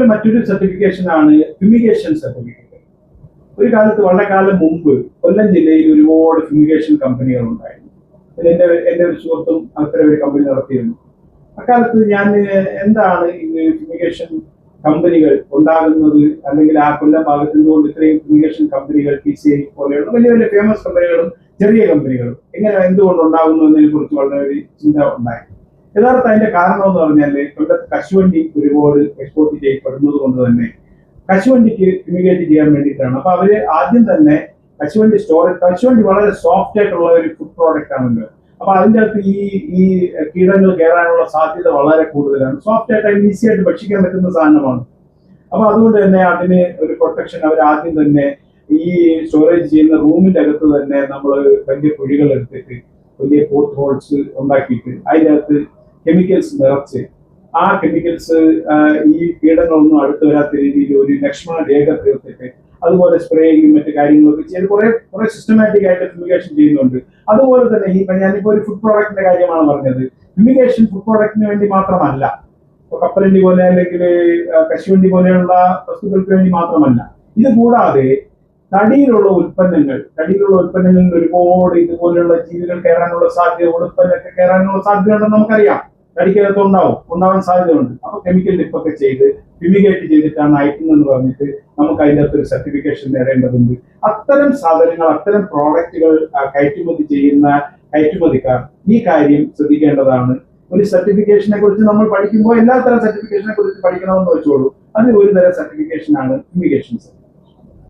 അതുപോലെ മറ്റൊരു സർട്ടിഫിക്കേഷൻ ആണ് ഫ്യൂമിഗേഷൻ സർട്ടിഫിക്കറ്റ് ഒരു കാലത്ത് വളരെ കാലം മുമ്പ് കൊല്ലം ജില്ലയിൽ ഒരുപാട് ഫ്യൂമിഗേഷൻ കമ്പനികൾ ഉണ്ടായിരുന്നു. എന്റെ എന്റെ ഒരു സുഹൃത്തും അത്തരം ഒരു കമ്പനി നടത്തിയിരുന്നു. അക്കാലത്ത് ഞാൻ എന്താണ് ഈ ഫ്യൂമിഗേഷൻ കമ്പനികൾ ഉണ്ടാകുന്നത്? അല്ലെങ്കിൽ ആ കൊല്ലം ഭാഗത്ത് നിന്നുകൊണ്ട് ഇത്രയും ഫ്യൂമിഗേഷൻ കമ്പനികൾ ടി സി ഐ പോലെയുള്ള വലിയ വലിയ ഫേമസ് കമ്പനികളും ചെറിയ കമ്പനികളും എങ്ങനെ എന്തുകൊണ്ട് ഉണ്ടാകുന്നു എന്നതിനെ കുറിച്ച് വളരെ ഒരു ചിന്ത ഉണ്ടായി യഥാർത്ഥ അതിന്റെ കാരണം എന്ന് പറഞ്ഞാൽ കൊല്ലത്ത് കശുവണ്ടി ഒരുപാട് എക്സ്പോർട്ട് ചെയ്യപ്പെടുന്നത് കൊണ്ട് തന്നെ. കശുവണ്ടിക്ക് ഇമിഗ്രേറ്റ് ചെയ്യാൻ വേണ്ടിയിട്ടാണ്. അപ്പൊ അവർ ആദ്യം തന്നെ കശുവണ്ടി സ്റ്റോറേജ് കശുവണ്ടി വളരെ സോഫ്റ്റ് ആയിട്ടുള്ള ഒരു ഫുഡ് പ്രോഡക്റ്റ് ആണല്ലോ. അപ്പൊ അതിന്റെ അകത്ത് ഈ ഈ കീടങ്ങൾ കയറാനുള്ള സാധ്യത വളരെ കൂടുതലാണ്. സോഫ്റ്റ് ആയിട്ട് ഈസി ആയിട്ട് ഭക്ഷിക്കാൻ പറ്റുന്ന സാധനമാണ്. അപ്പൊ അതുകൊണ്ട് തന്നെ അതിന് ഒരു പ്രൊട്ടക്ഷൻ അവർ ആദ്യം തന്നെ ഈ സ്റ്റോറേജ് ചെയ്യുന്ന റൂമിന്റെ അകത്ത് തന്നെ നമ്മൾ വലിയ കുഴികൾ എടുത്തിട്ട് വലിയ പോർട്ട് ഹോൾസ് ഉണ്ടാക്കിയിട്ട് അതിനകത്ത് കെമിക്കൽസ് നിറച്ച്. ആ കെമിക്കൽസ് ഈ കീടങ്ങളൊന്നും അടുത്ത് വരാത്ത രീതിയിൽ ഒരു ലക്ഷ്മണ രേഖ തീർത്തിട്ട് അതുപോലെ സ്പ്രേയും മറ്റു കാര്യങ്ങളൊക്കെ ചെയ്ത് കുറെ കുറെ സിസ്റ്റമാറ്റിക് ആയിട്ട് ഫിമിഗേഷൻ ചെയ്യുന്നുണ്ട്. അതുപോലെ തന്നെ ഈ ഞാനിപ്പോ ഒരു ഫുഡ് പ്രോഡക്റ്റിന്റെ കാര്യമാണ് പറഞ്ഞത്. ഫിമിഗേഷൻ ഫുഡ് പ്രോഡക്റ്റിന് വേണ്ടി മാത്രമല്ല. കപ്പലിന്റെ പോലെ അല്ലെങ്കിൽ കശുവണ്ടി പോലെയുള്ള വസ്തുക്കൾക്ക് വേണ്ടി മാത്രമല്ല. ഇത് കൂടാതെ തടിയിലുള്ള ഉൽപ്പന്നങ്ങൾ തടിയിലുള്ള ഉൽപ്പന്നങ്ങളിൽ ഒരുപാട് ഇതുപോലെയുള്ള ജീവികൾ കയറാനുള്ള സാധ്യത ഉൽപ്പന്നമൊക്കെ കയറാനുള്ള സാധ്യത ഉണ്ടെന്ന് നമുക്കറിയാം. തടിക്കകത്ത് ഉണ്ടാവും. ഉണ്ടാവാൻ സാധ്യതയുണ്ട്. അപ്പൊ കെമിക്കൽ ഡിപ്പൊക്കെ ചെയ്ത് ഫിമിഗേറ്റ് ചെയ്തിട്ടാണ് അയക്കുന്നതെന്ന് പറഞ്ഞിട്ട് നമുക്ക് അതിന്റെ അകത്ത് ഒരു സർട്ടിഫിക്കേഷൻ നേടേണ്ടതുണ്ട്. അത്തരം സാധനങ്ങൾ അത്തരം പ്രോഡക്റ്റുകൾ കയറ്റുമതി ചെയ്യുന്ന കയറ്റുമതിക്കാർ ഈ കാര്യം ശ്രദ്ധിക്കേണ്ടതാണ്. ഒരു സർട്ടിഫിക്കേഷനെ കുറിച്ച് നമ്മൾ പഠിക്കുമ്പോൾ എല്ലാ തരം സർട്ടിഫിക്കേഷനെ കുറിച്ച് പഠിക്കണമെന്ന് വെച്ചോളൂ. അതിൽ ഒരു തരം സർട്ടിഫിക്കേഷൻ ആണ് ഫിമിഗേഷൻ സർട്ടിഫിക്കേഷൻ